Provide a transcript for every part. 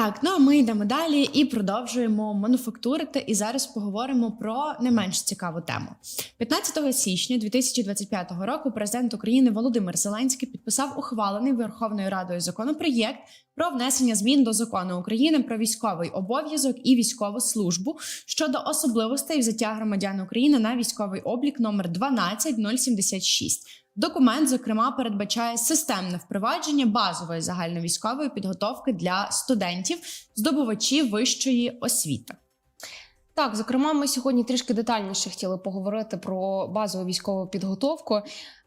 Так, ну а ми йдемо далі і продовжуємо мануфактурити. І зараз поговоримо про не менш цікаву тему. 15 січня 2025 року президент України Володимир Зеленський підписав ухвалений Верховною Радою законопроєкт про внесення змін до закону України про військовий обов'язок і військову службу щодо особливостей взяття громадян України на військовий облік номер 12076. Документ, зокрема, передбачає системне впровадження базової загальновійськової підготовки для студентів, здобувачів вищої освіти. Так, зокрема, ми сьогодні трішки детальніше хотіли поговорити про базову військову підготовку.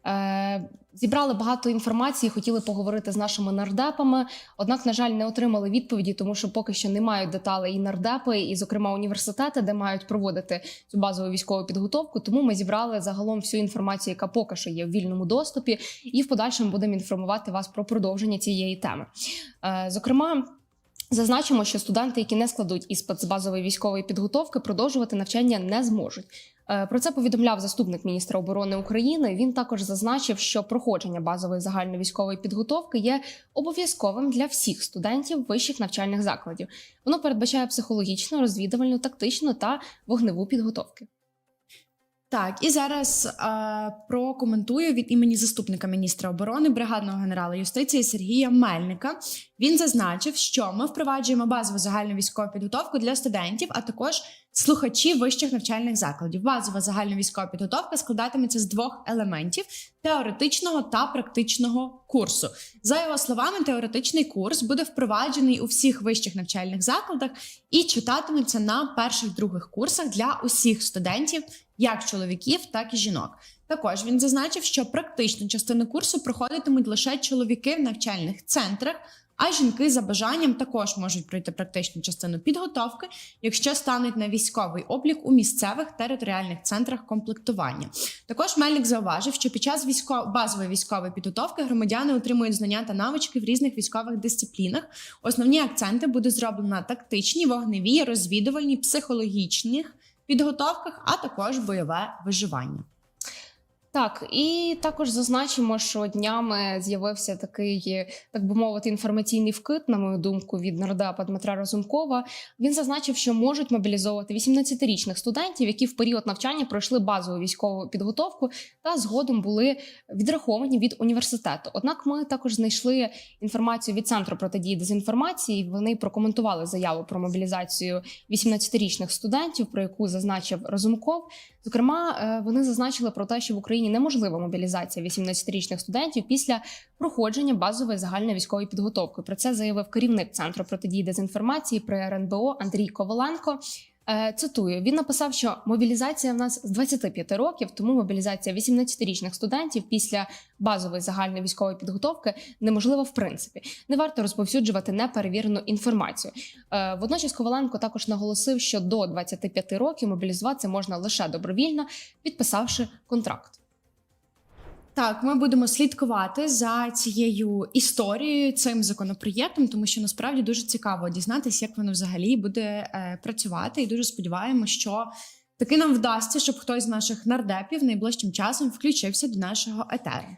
Е, зібрали багато інформації, хотіли поговорити з нашими нардепами. Однак, на жаль, не отримали відповіді, тому що поки що не мають деталей і нардепи, і, зокрема, університети, де мають проводити цю базову військову підготовку. Тому ми зібрали загалом всю інформацію, яка поки що є в вільному доступі, і в подальшому будемо інформувати вас про продовження цієї теми. Е, зокрема. Зазначимо, що студенти, які не складуть іспит з базової військової підготовки, продовжувати навчання не зможуть. Е, Про це повідомляв заступник міністра оборони України. Він також зазначив, що проходження базової загальновійськової підготовки є обов'язковим для всіх студентів вищих навчальних закладів. Воно передбачає психологічну, розвідувальну, тактичну та вогневу підготовки. Так, і зараз е, прокоментую від імені заступника міністра оборони, бригадного генерала юстиції Сергія Мельника. Він зазначив, що ми впроваджуємо базову загальну військову підготовку для студентів, а також слухачів вищих навчальних закладів. Базова загальна військова підготовка складатиметься з двох елементів: теоретичного та практичного курсу. За його словами, теоретичний курс буде впроваджений у всіх вищих навчальних закладах і читатиметься на перших других курсах для усіх студентів, як чоловіків, так і жінок. Також він зазначив, що практичну частину курсу проходитимуть лише чоловіки в навчальних центрах. А жінки за бажанням також можуть пройти практичну частину підготовки, якщо стануть на військовий облік у місцевих територіальних центрах комплектування. Також Мельник зауважив, що під час військо... базової військової підготовки громадяни отримують знання та навички в різних військових дисциплінах. Основні акценти буде зроблено на тактичній, вогневій, розвідувальній, психологічних підготовках, а також бойове виживання. Так, і також зазначимо, що днями з'явився такий, так би мовити, інформаційний вкид, на мою думку, від нардепа Дмитра Разумкова. Він зазначив, що можуть мобілізовувати 18-річних студентів, які в період навчання пройшли базову військову підготовку та згодом були відраховані від університету. Однак ми також знайшли інформацію від центру протидії дезінформації. Вони прокоментували заяву про мобілізацію 18-річних студентів, про яку зазначив Разумков. Зокрема, е, вони зазначили про те, що в Україні неможлива мобілізація 18-річних студентів після проходження базової загальної військової підготовки. Про це заявив керівник центру протидії дезінформації при РНБО Андрій Коваленко. Е, Цитую, він написав, що мобілізація в нас з 25 років, тому мобілізація 18-річних студентів після базової загальної військової підготовки неможлива в принципі. Не варто розповсюджувати неперевірену інформацію. Е, Водночас Коваленко також наголосив, що до 25 років мобілізуватися можна лише добровільно, підписавши контракт. Так, ми будемо слідкувати за цією історією, цим законопроєктом, тому що насправді дуже цікаво дізнатися, як воно взагалі буде е, працювати. І дуже сподіваємося, що таки нам вдасться, щоб хтось з наших нардепів найближчим часом включився до нашого етеру.